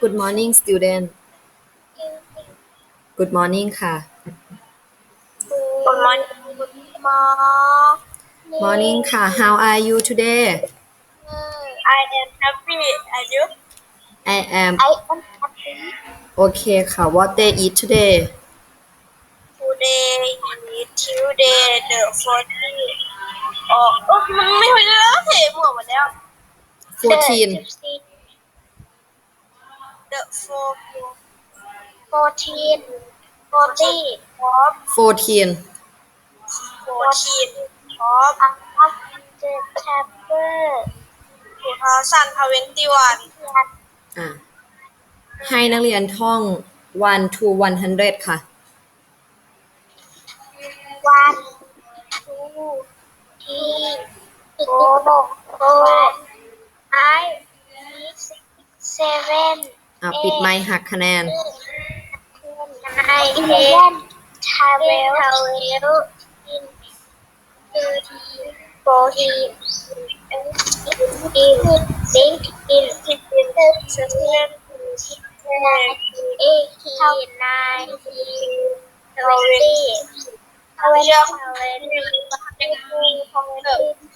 Good morning student Good morning ค่ะ Good morning. Good morning. Morning ค่ะ How are you today I am happy. Are you? I am I am happy. โอเคค่ะ What day is today Today is Tuesday the 14th. อ๋อเออมันไม่คุยแล้วเห็นหมดหมดแล้ว 14 The 14th. 14. 40. Of 14 14. Of September. 2021. อะให้นักเรียนท่อง1 to 100ค่ะ one, two, three, four, four, five, six, seven, อะปิดไมค์หักคะแนน nine, ten, twelve, thirteen, thirteen, fourteen, fifteen, sixteen, seventeen, eighteen, nineteen, twenty. วันที่สามสิบวัน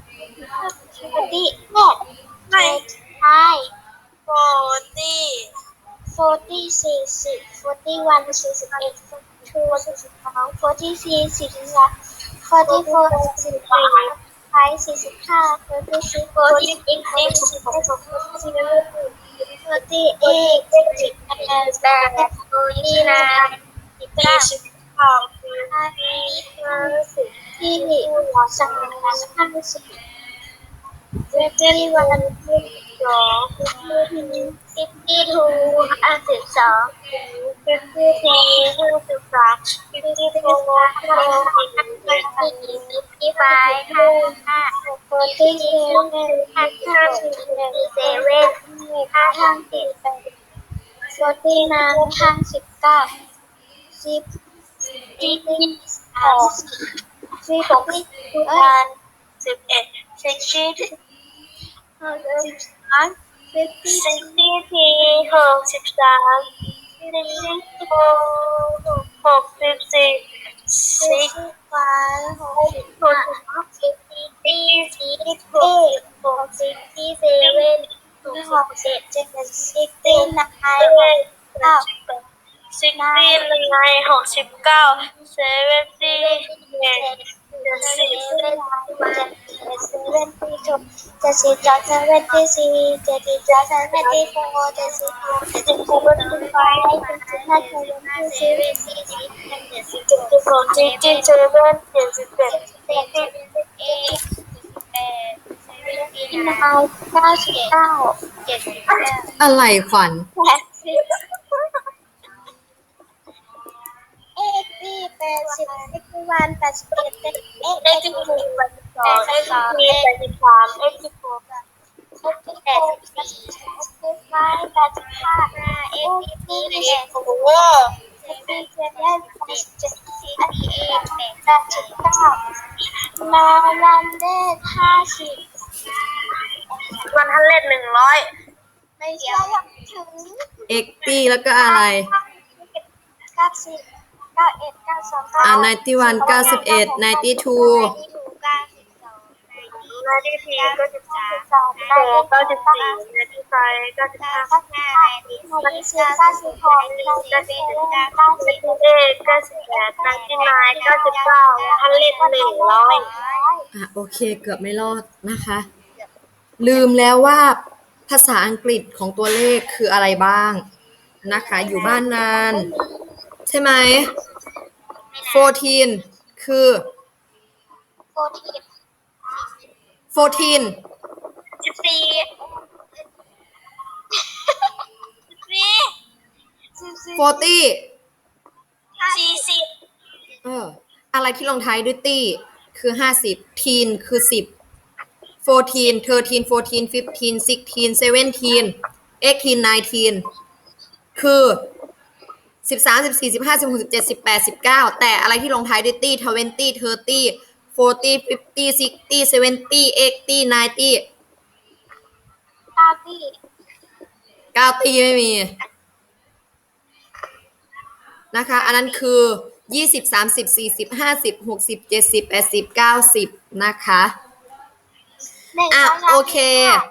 ติเน็ไม่ไทยโฟตี้โฟตี้สี่สิบโฟตี้วันสี่สิบเอ็ดโฟตี้ทูสี่สิบสองโฟตี้สี่สิบสามโฟตี้โฟสี่สิบสามไฟสี่สิบห้าโฟตี้สิบโฟตี้เอ็กซ์เอ็สิบหกโฟตี้โฟตี้เอ็กซ์สิบแปดแปดโฟตี้นายสิบเก้าสิบสองสิบห้าสิบสี่สิบสามสิบห้าสิบ เจ็ดที่วันที่สองสิบที่ทูห้าสิบสองสิบที่ทีห้าสิบสามสิบที่โฟห้าสิบสิบที่ไฟห้าห้าสิบที่เซเว่นห้าห้าสิบเซเว่นห้าห้าสิบแปดสิบที่นานห้าสิบเก้าสิบที่สามสิบหกสิบพันสิบเอ็ดสิบสี่ สิบสามสิบสี่ทีหกสิบสามสิบสี่หกหกสิบสี่สิบวันหกสิบห้าสิบสี่ที่สี่หกหกสิบที่เซเว่นหกสิบเจ็ดสิบที่นายเก้า สิบสี่หนึ่งหกสิบเก้าเซเว่นตี้เจ็ดเจ็ดสิบเจ็ดเซเว่นตี้จบเจ็ดสิบจอดเซเว่นตี้สี่เจ็ดสิบจอดเซเว่นตี้โฟร์เจ็ดสิบเจ็ดสิบเซเว่นตี้ไฟเจ็ดสิบห้าเซเว่นตี้เซเว่นตี้สี่เจ็ดสิบเจ็ดสิบสองเจ็ดสิบเซเว่นเจ็ดสิบแปดเจ็ดสิบเอ็ดเอ็ดเซเว่นตี้นายเก้าสิบเก้าเจ็ดสิบเก้าอะไรขวัญ ปดสิบเอ็กซ์ปีแปดสิบเอ็กซ์วันแปดสิบเอ็ดเอ็กซ์เอ็กซ์สิบหกแปดสิบสองเอ็กซ์สิบสี่แปดสิบสามเอ็กซ์สิบหกแปดสิบสี่เอ็กซ์สิบห้าแปดสิบห้าเอ็กซ์สิบสี่แปดสิบหกเอ็กซ์สิบเจ็ดแปดสิบเจ็ดสิบเอ็ดแปดสิบเก้ามาลันเดทห้าสิบวันทันเล่นหนึ่งร้อยไม่ใช่ถึง x p แล้วก็อะไรเก้าสิบเก้าเอ็ดเก้าสองอ่า91 91 92 เก้าสิบสองนาทีทีก็สิบสามนาทีเก้าสิบสี่นาทีไฟเก้าสิบห้านาทีนาทีเก้าสิบหกนาทีเก้าสิบเก้าเก้าสิบเอ็ดเก้าสิบแปดนาทีนายเก้าสิบเก้าทันเล่นหนึ่งร้อยอะโอเคเกือบไม่รอดนะคะ ลืมแล้วว่าภาษาอังกฤษของตัวเลขคืออะไรบ้างนะคะ อยู่บ้านนาน ใช่ไหม 14 คือโฟที14สิบสี่สิบสี่ forty สี่สิบเออ อะไรที่ลงท้ายด้วยตี้คือห้าสิบ teen คือสิบ fourteen thirteen fourteen fifteen sixteen seventeen eighteen nineteen คือ สิบสามสิบสี่สิบห้าสิบหกสิบเจ็ดสิบแปดสิบเก้าแต่อะไรที่ลงท้ายด้วยตี้ twenty thirty forty fifty sixty seventy eighty ninety ตาตี้เก้าตีไม่มี นะคะ อันนั้นคือยี่สิบสามสิบสี่สิบห้าสิบหกสิบเจ็ดสิบแปดสิบเก้าสิบนะคะหนึ่งอะสงสามโอเคสี่ห้า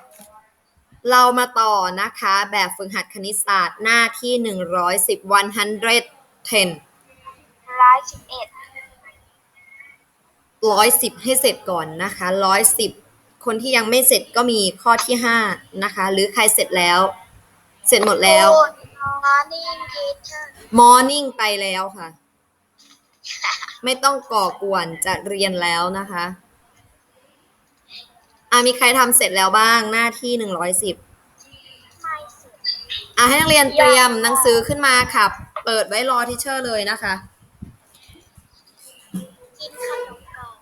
เรามาต่อนะคะ แบบฝึกหัดคณิตศาสตร์หน้าที่หนึ่งร้อยสิบวันฮันเดรเทนร้อยสิบเอ็ดร้อยสิบให้เสร็จก่อนนะคะร้อยสิบคนที่ยังไม่เสร็จก็มีข้อที่ห้านะคะ หรือใครเสร็จแล้ว เสร็จหมดแล้วมอร์นิ่งทีเชอร์ morning ไปแล้วค่ะ ไม่ต้องก่อกวนจะเรียนแล้วนะคะ อะมีใครทำเสร็จแล้วบ้างหน้าที่หนึ่งร้อยสิบไม่สิอะให้นักเรียนเตรียมหนังสือขึ้นมาค่ะ เปิดไว้รอทิเชอร์เลยนะคะ กินขนมก่อน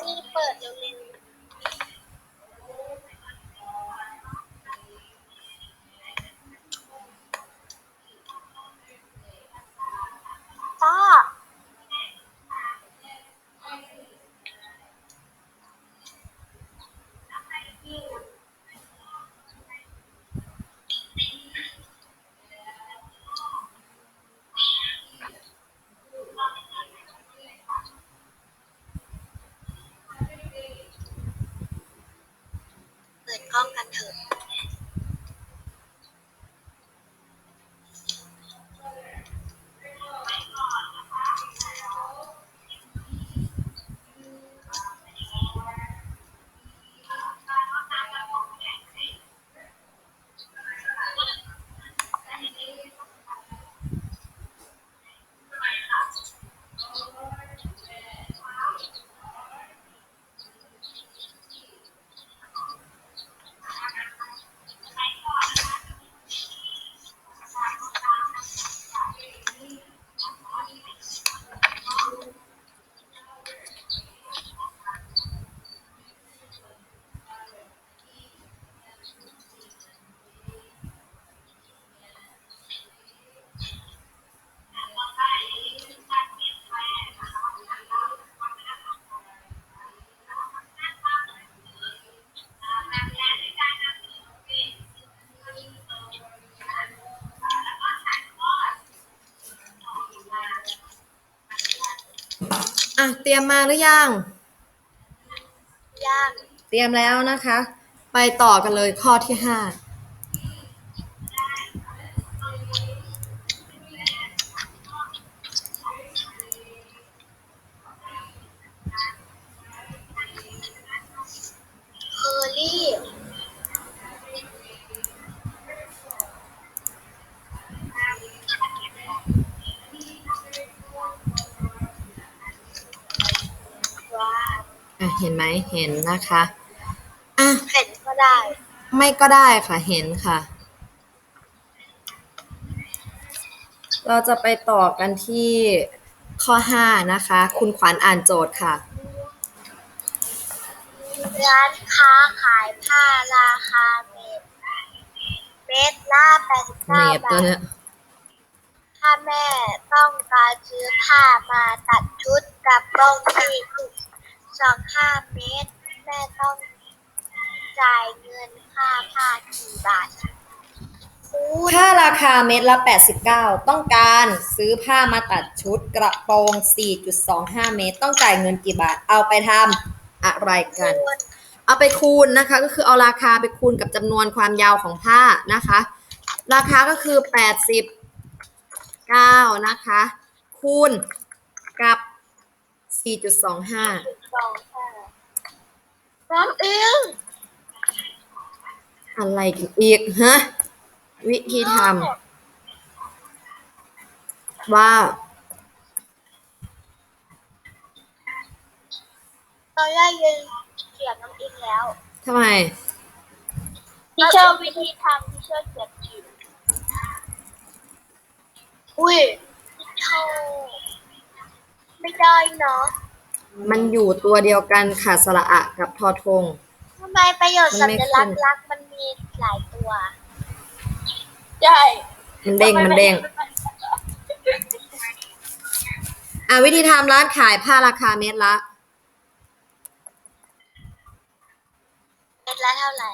นี่เปิดเร็วๆต้า เปิดกล้องกันเถอะ อะเตรียมมาหรือยังย่างเตรียมแล้วนะคะ ไปต่อกันเลยข้อที่ห้า เคอรี่ ว้าว อะ เห็นไหมเห็นนะคะอะเห็นก็ได้ ไม่ก็ได้ค่ะ เห็นค่ะ เราจะไปต่อกันที่ข้อ5นะคะ คุณขวัญอ่านโจทย์ค่ะ ร้านค้าขายผ้าราคาเมตรเมตรละแปดสิบเมเก้าตรบาตัวทเนี้ยถ้าแม่ต้องการซื้อผ้ามาตัดชุดกระโปรงที่ สองห้าเมตร แม่ต้องจ่ายเงินค่าผ้ากี่บาทคูณถ้าราคาเม็ดละ 89 ต้องการซื้อผ้ามาตัดชุดกระโปรง 4.25 เมตร ต้องจ่ายเงินกี่บาท เอาไปทำอะไรกันคูณเอาไปคูณนะคะ ก็คือเอาราคาไปคูณกับจำนวนความยาวของผ้านะคะ ราคาก็คือ 89 นะคะ คูณกับ 4.25 สองห้าน้ำเองอะไรกันอีกฮะ วิธีทำว่าเราได้ยินเสียงน้ำอิงแล้วทำไมที่เชื่อวิธีทำที่เชื่อเขียนผิดอุ้ยเท่าไม่ได้เนาะ มันอยู่ตัวเดียวกันค่ะสระอะกับทอทง ทำไมประโยชน์มัสันไม่ญลักษขึ้ณ์นรักมันมีหลายตัว ใช่มันเด้งมันเด้งอะวิธีทำร้านขายผ้าราคาเม็ดละ เม็ดละเท่าไหร่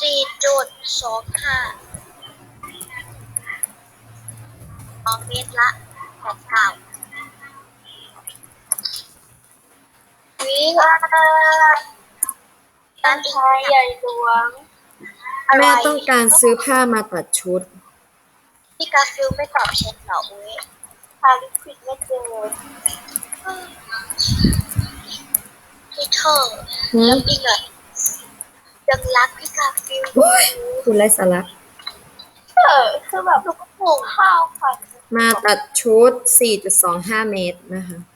สี่จุดสองห้าสองเม็ดละแปดเก้า วิร้านชายใหญ่หลวงแม่ต้องการซื้อผ้ามาตัดชุด พี่กาฟิลไม่ตอบเช็คเหรออุ้ยพาลิควิดไม่เจอพี่เธอหืม แล้วอีกอะยังรักพี่กาฟิลโอ้ยคุณไรสาระเออคือแบบลูกก็หุงข้าวค่ะมาตัดชุด 4.25 เมตรนะคะแล้ว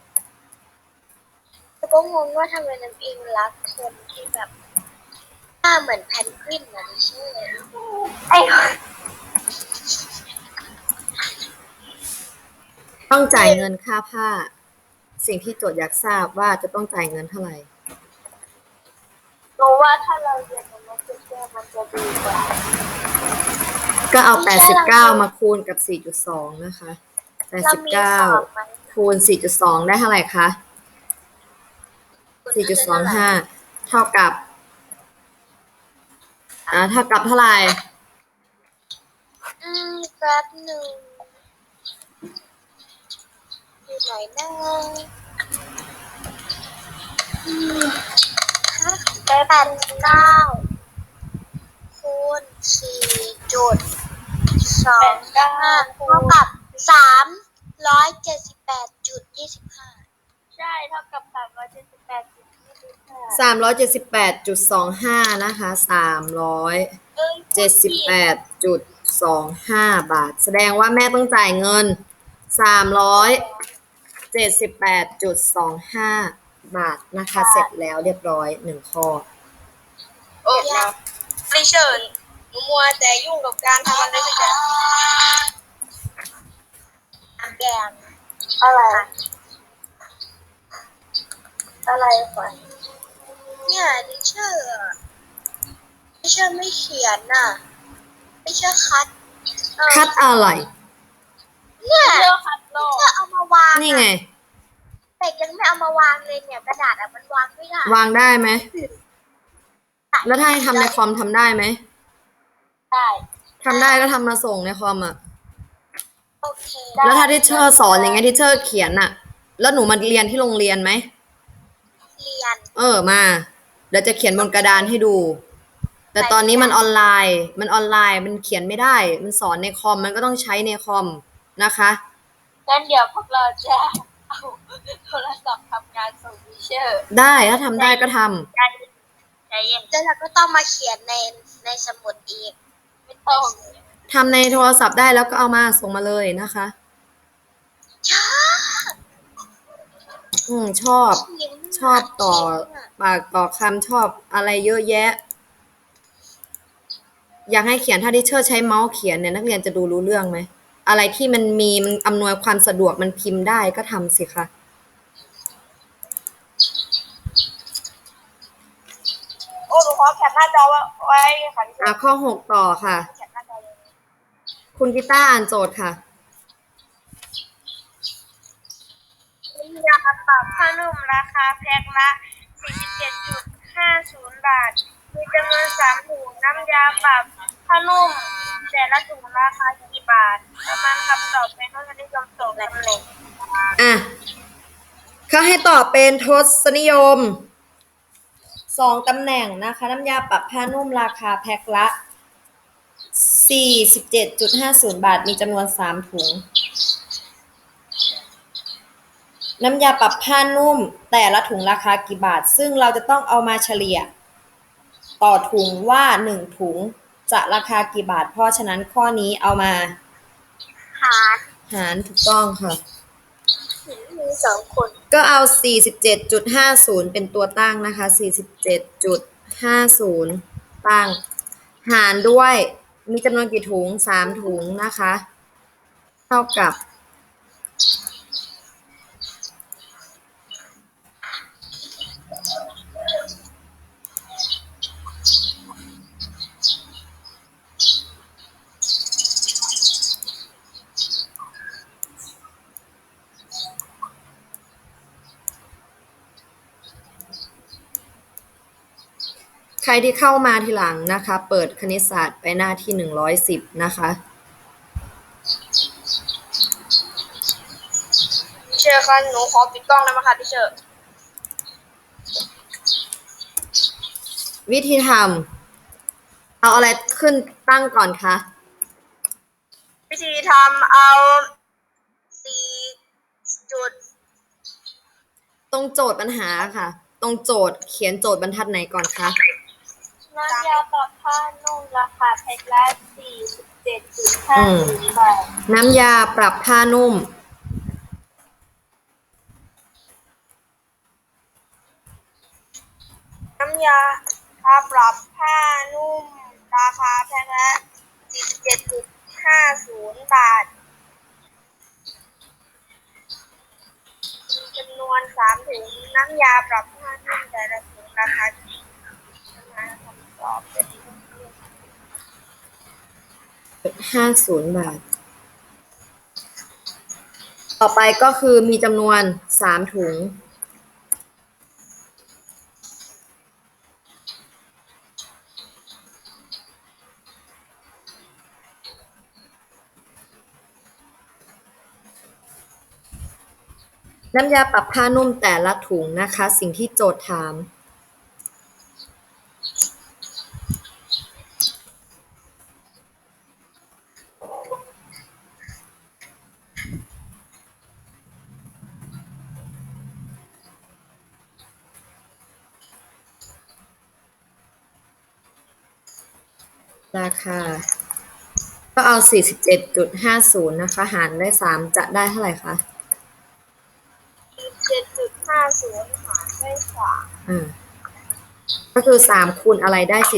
ก็งงว่าทำไมน้ำอิงรักคนที่แบบหน้าเหมือนแพนกวินนะดิชื่อไอ้ต้องจ่ายเงินค่าผ้า สิ่งที่โจทย์อยากทราบว่าจะต้องจ่ายเงินเท่าไหร่รู้ว่าถ้าเราเรียนมันจะเชื่อมันจะดีกว่า ก็เอา 89 มาคูณกับ 4.2 นะคะเรามีสอบไหม89 คูณ 4.2 ได้เท่าไหร่คะ 4.25เท่ากับ อ่าเท่ากับเท่าไหร่อืมแป๊บหนึ่งอยู่ไหนนะอืมแปดเก้าคูณสี่จุดสองห้าเท่ากับสามร้อยเจ็ดสิบแปดจุดยี่สิบห้า ใช่ เท่ากับสามร้อยเจ็ดสิบแปด จุดยี่สิบห้า378.25นะคะเอ้ย378.25บาท แสดงว่าแม่ต้องจ่ายเงิน378.25บาทนะคะ เสร็จแล้วเรียบร้อยหนึ่งข้อโอ้ยไม่เชิญหนูมัวแต่ยุ่งกับการทำอะไรสักอย่างแกงอะไร อะไรก่อน เนี่ยดิเชอร์อะดิเชอร์ไม่เขียนน่ะดิเชอร์คัดเออคัดอะไร เนี่ยดิเชอร์คัดโลกเอามาวางนี่ไง แต่ยังไม่เอามาวางเลยเนี่ยกระดาษอะมันวางไม่ได้วางได้ไหม แล้วถ้าให้ทำในคอมทำได้ไหมได้ทำได้ก็ทำมาส่งในคอมอะ โอเคแล้วถ้าทิเชอร์สอนอย่างเงี้ยทิเชอร์เขียนอะ แล้วหนูมาเรียนที่โรงเรียนไหม เรียน เออมา เดี๋ยวจะเขียนบนกระดานให้ดู แต่ตอนนี้มันออนไลน์ มันออนไลน์ มันเขียนไม่ได้ มันสอนในคอม มันก็ต้องใช้ในคอมนะคะงั้นเดี๋ยวพวกเราจะเอาโทรศัพท์ทำงานส่งดิเชอร์ได้ ถ้าทำได้ก็ทำใจใจเย็นแล้วเราก็ต้องมาเขียนในในสมุดอีก ไม่ต้องทำในโทรศัพท์ได้แล้วก็เอามาส่งมาเลยนะคะ ช้า อืม ชอบชอบต่อปากต่อคำชอบอะไรเยอะแยะ อยากให้เขียนถ้าดิเชอร์ใช้เมาส์เขียนเนี่ย นักเรียนจะดูรู้เรื่องไหม อะไรที่มันมีมันอำนวยความสะดวกมันพิมพ์ได้ก็ทำสิคะ โอ้หนูขอแคปหน้าจอไว้ค่ะที่อะข้อหกต่อค่ะ แคปหน้าจอเลยคุณกีตาร์อ่านโจทย์ค่ะ ยาปรับผ้านุ่มราคาแพ็คละ 47.50 บาท มีจำนวน3ถุงน้ำยาปรับผ้านุ่ม แต่ละถุงราคากี่บาท ประมาณคำตอบเป็นข้อที่คำตอบและตำแหน่งอะเขาให้ตอบเป็นทศนิยมสองตำแหน่งนะคะน้ำยาปรับผ้านุ่มราคาแพ็คละ 47.50 บาท มีจำนวน 3 ถุง น้ำยาปรับผ้านุ่ม แต่ละถุงราคากี่บาท ซึ่งเราจะต้องเอามาเฉลี่ย ต่อถุงว่า1ถุงจะราคากี่บาท เพราะฉะนั้นข้อนี้เอามา หารหารถูกต้องค่ะหถึงมีสองคนก็เอา 47.50 เป็นตัวตั้งนะคะ 47.50 ตั้ง หารด้วย มีจำนวนกี่ถุง 3 ถุงนะคะ เท่ากับ รที่เข้ามาทีหลังนะคะ เปิดคณิตศาสตร์ไปหน้าที่110นะคะพี่เชอร์คะหนูขอปิดกล้องได้ไหมคะพี่เชอร์วิธีทำเอาอะไรขึ้นตั้งก่อนคะวิธีทำเอาสี่จุด ตรงโจทย์ปัญหาค่ะ ตรงโจทย์เขียนโจทย์บรรทัดไหนก่อนคะ น้ำยาปรับผ้านุ่มราคาแพ็คละสี่สิบเจ็ดจุดห้าศูนย์บาทน้ำยาปรับผ้านุ่ม น้ำยาทาปรับผ้านุ่ม ราคาแพ็คละสี่สิบเจ็ดจุดห้าศูนย์บาทมีจำนวนสามถุงน้ำยาปรับผ้านุ่มแต่ละถุงราคามา คำตอบเป็น50บาท ต่อไปก็คือมีจำนวน3ถุง น้ำยาปรับผ้านุ่มแต่ละถุงนะคะ สิ่งที่โจทย์ถาม ราคา ก็เอา 47.50 นะคะ หารได้3จะได้เท่าไหร่คะ เจ็ดจุดห้าศูนย์หารด้วยสามอ่า ก็คือ 3 คูณอะไรได้ 47.50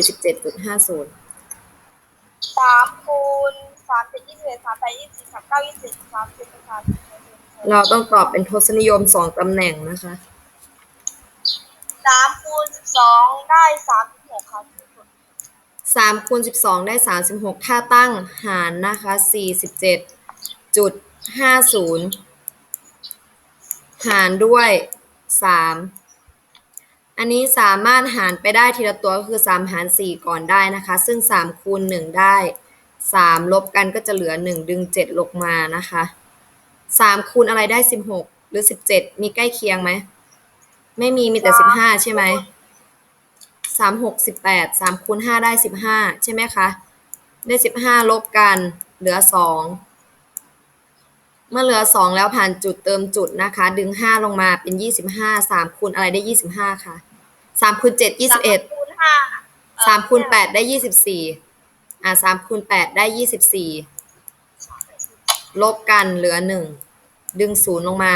สามคูณสามเป็นยี่สิบเอ็ดสามแปดยี่สิบสามเก้ายี่สิบสามสิบสามสิบเอ็ดเราต้องตอบเป็นทศนิยม 2 ตำแหน่งนะคะ สามคูณสิบสองได้สามสิบหกครับ 3คูณ12ได้36ถ้าตั้งหารนะคะ47.50หารด้วย3อันนี้สามารถหารไปได้ทีละตัวก็คือ3หาร4ก่อนได้นะคะ ซึ่ง3คูณ1ได้3ลบกันก็จะเหลือ1ดึง7ลงมานะคะ3คูณอะไรได้16หรือ17มีใกล้เคียงไหม ไม่มีมีแต่15ใช่ไหม สามหกสิบแปดสามคูณห้าได้สิบห้าใช่ไหมคะ ได้สิบห้าลบกันเหลือสองเมื่อเหลือสองแล้วผ่านจุดเติมจุดนะคะ ดึงห้าลงมาเป็นยี่สิบห้าสามคูณอะไรได้ยี่สิบห้าค่ะสามคูณเจ็ดยี่สิบเอ็ดสามคูณห้าสามคูณแปดได้ยี่สิบสี่อ่าสามคูณแปดได้ยี่สิบสี่ลบกันเหลือหนึ่งดึงศูนย์ลงมา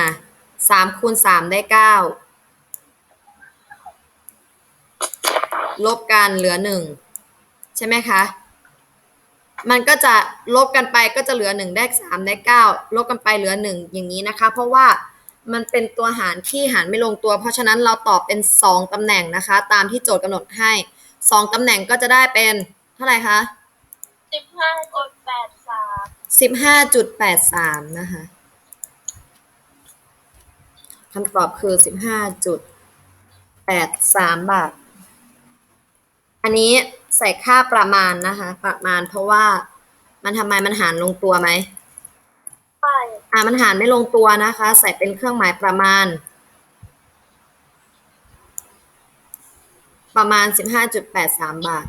สามคูณสามได้เก้า ลบกันเหลือหนึ่งใช่ไหมคะ มันก็จะลบกันไปก็จะเหลือหนึ่งได้สามได้เก้าลบกันไปเหลือหนึ่งอย่างนี้นะคะ เพราะว่ามันเป็นตัวหารที่หารไม่ลงตัว เพราะฉะนั้นเราตอบเป็นสองตำแหน่งนะคะ ตามที่โจทย์กำหนดให้สองตำแหน่งก็จะได้เป็นเท่าไหร่คะสิบห้าจุดแปดสามสิบห้าจุดแปดสามนะคะคำตอบคือสิบห้าจุดแปดสามบาท อันนี้ใส่ค่าประมาณนะคะ ประมาณเพราะว่ามันทำไมมันหารลงตัวไหมใช่อ่ามันหารไม่ลงตัวนะคะ ใส่เป็นเครื่องหมายประมาณ ประมาณ 15.83 บาท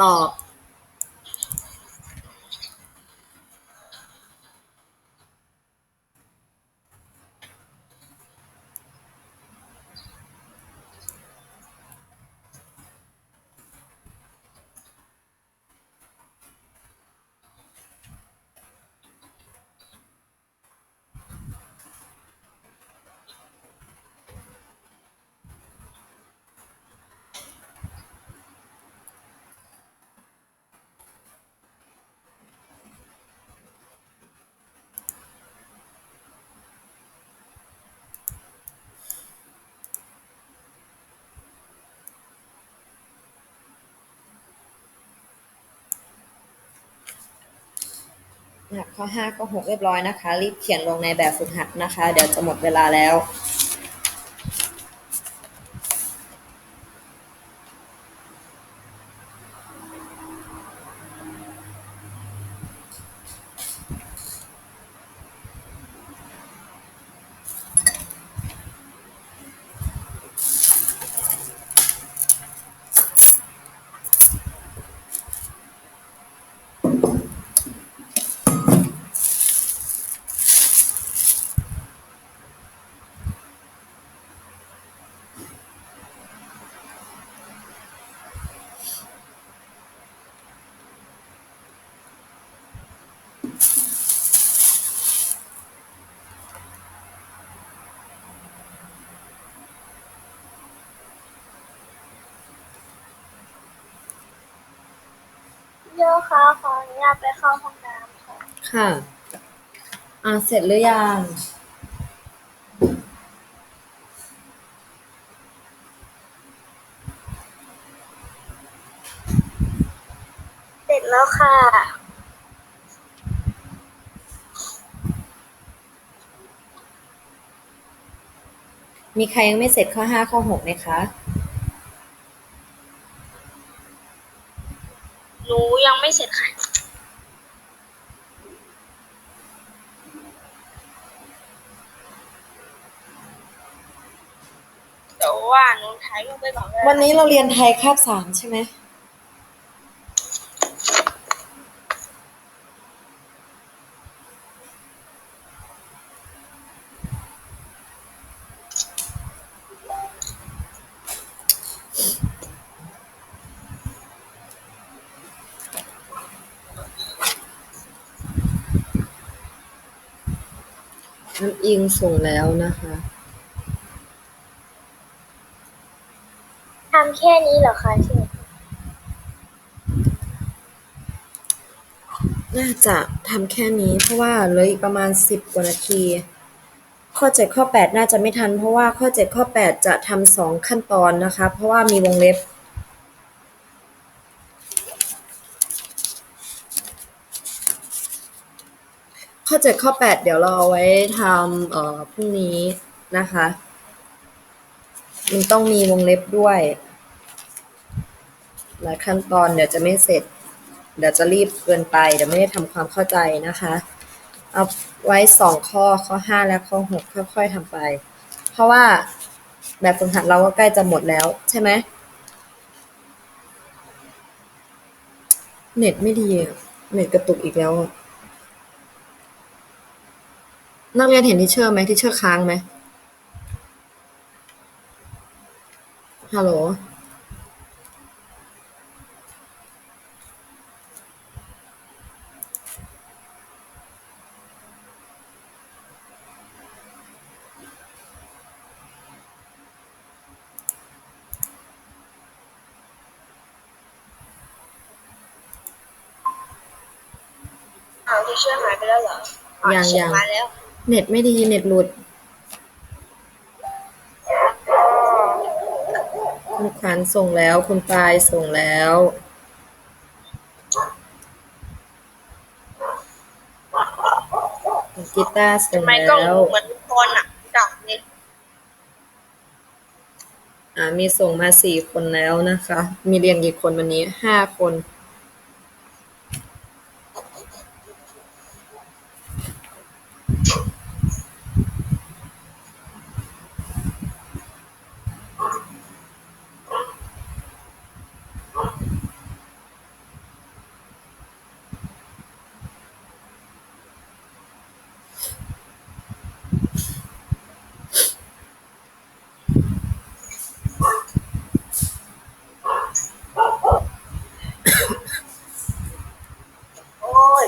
ตอบ ข้อห้าข้อหกเรียบร้อยนะคะ รีบเขียนลงในแบบฝึกหัดนะคะ เดี๋ยวจะหมดเวลาแล้ว โยคะขออนุญาตไปเข้าห้องน้ำค่ะ ค่ะ อ่าเสร็จหรือยัง เสร็จแล้วค่ะ มีใครยังไม่เสร็จข้อห้าข้อหกไหมคะ หนูยังไม่เสร็จค่ะ แต่ ว่าหนูถ่ายรูปไปก่อนก็ได้วันนี้เราเรียนไทยคาบสามใช่ไหม น้ำอิงส่งแล้วนะคะ ทำ แค่นี้เหรอคะที่น่าจะทำแค่นี้ เพราะว่าเหลืออีกประมาณสิบกว่านาที ข้อเจ็ดข้อแปดน่าจะไม่ทัน เพราะว่าข้อเจ็ดข้อแปดจะทำสองขั้นตอนนะคะ เพราะว่ามีวงเล็บข้อเจ็ดข้อแปดเดี๋ยวเราเอาไว้ทำเอ่อพรุ่งนี้นะคะ มันต้องมีวงเล็บด้วย หลายขั้นตอนเดี๋ยวจะไม่เสร็จ เดี๋ยวจะรีบเกินไป เดี๋ยวไม่ได้ทำความเข้าใจนะคะ เอาไว้สองข้อข้อห้าและข้อหกค่อยๆทำไป เพราะว่าแบบฝึกหัดเราก็ใกล้จะหมดแล้วใช่ไหมเน็ตไม่ดีเน็ตกระตุกอีกแล้ว นักเรียนเห็นทิเชอร์ไหมทิเชอร์ค้างไหมฮัลโหลาวที่เชื่อหายไปแล้วเหรออ๋อยังเชื่อยัง มาแล้ว เน็ตไม่ดีเน็ตหลุด คุณขวัญส่งแล้ว คุณปลายส่งแล้ว คุณกีตาร์ส่งทำไมกล้องแล้หวนูเหมือนทุกคนอะดับเลยอ่ามีส่งมาสี่คนแล้วนะคะ มีเรียนกี่คนวันนี้ห้าคน โอ้ย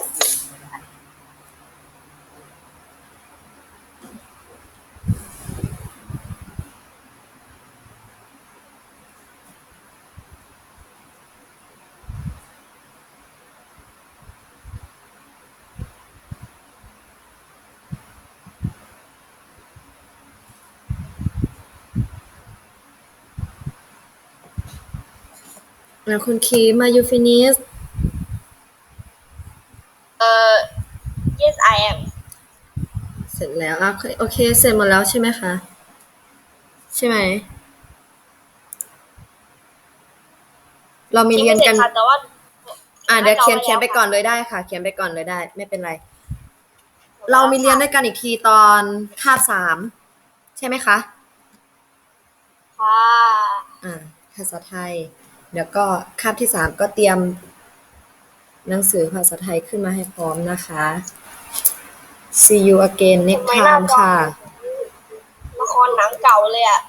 แล้วคุณคีมายูฟินิสเออจแล้วอะโอเค เสร็จหมดแล้วใช่ไหมคะ ใช่ไหม เรามีเรียนกันค่ะแต่ว่าอะเดี๋ยวเขียนเขียนไปก่อนเลยได้ค่ะ เขียนไปก่อนเลยได้ ไม่เป็นไร เรามีเรียนด้วยกันอีกทีตอนคาบสามใช่ไหมคะ ค่ะ อ่าภาษาไทย เดี๋ยวก็คาบที่สามก็เตรียมหนังสือภาษาไทยขึ้นมาให้พร้อมนะคะ see you again next time ค่ะ ละครหนังเก่าเลยอะ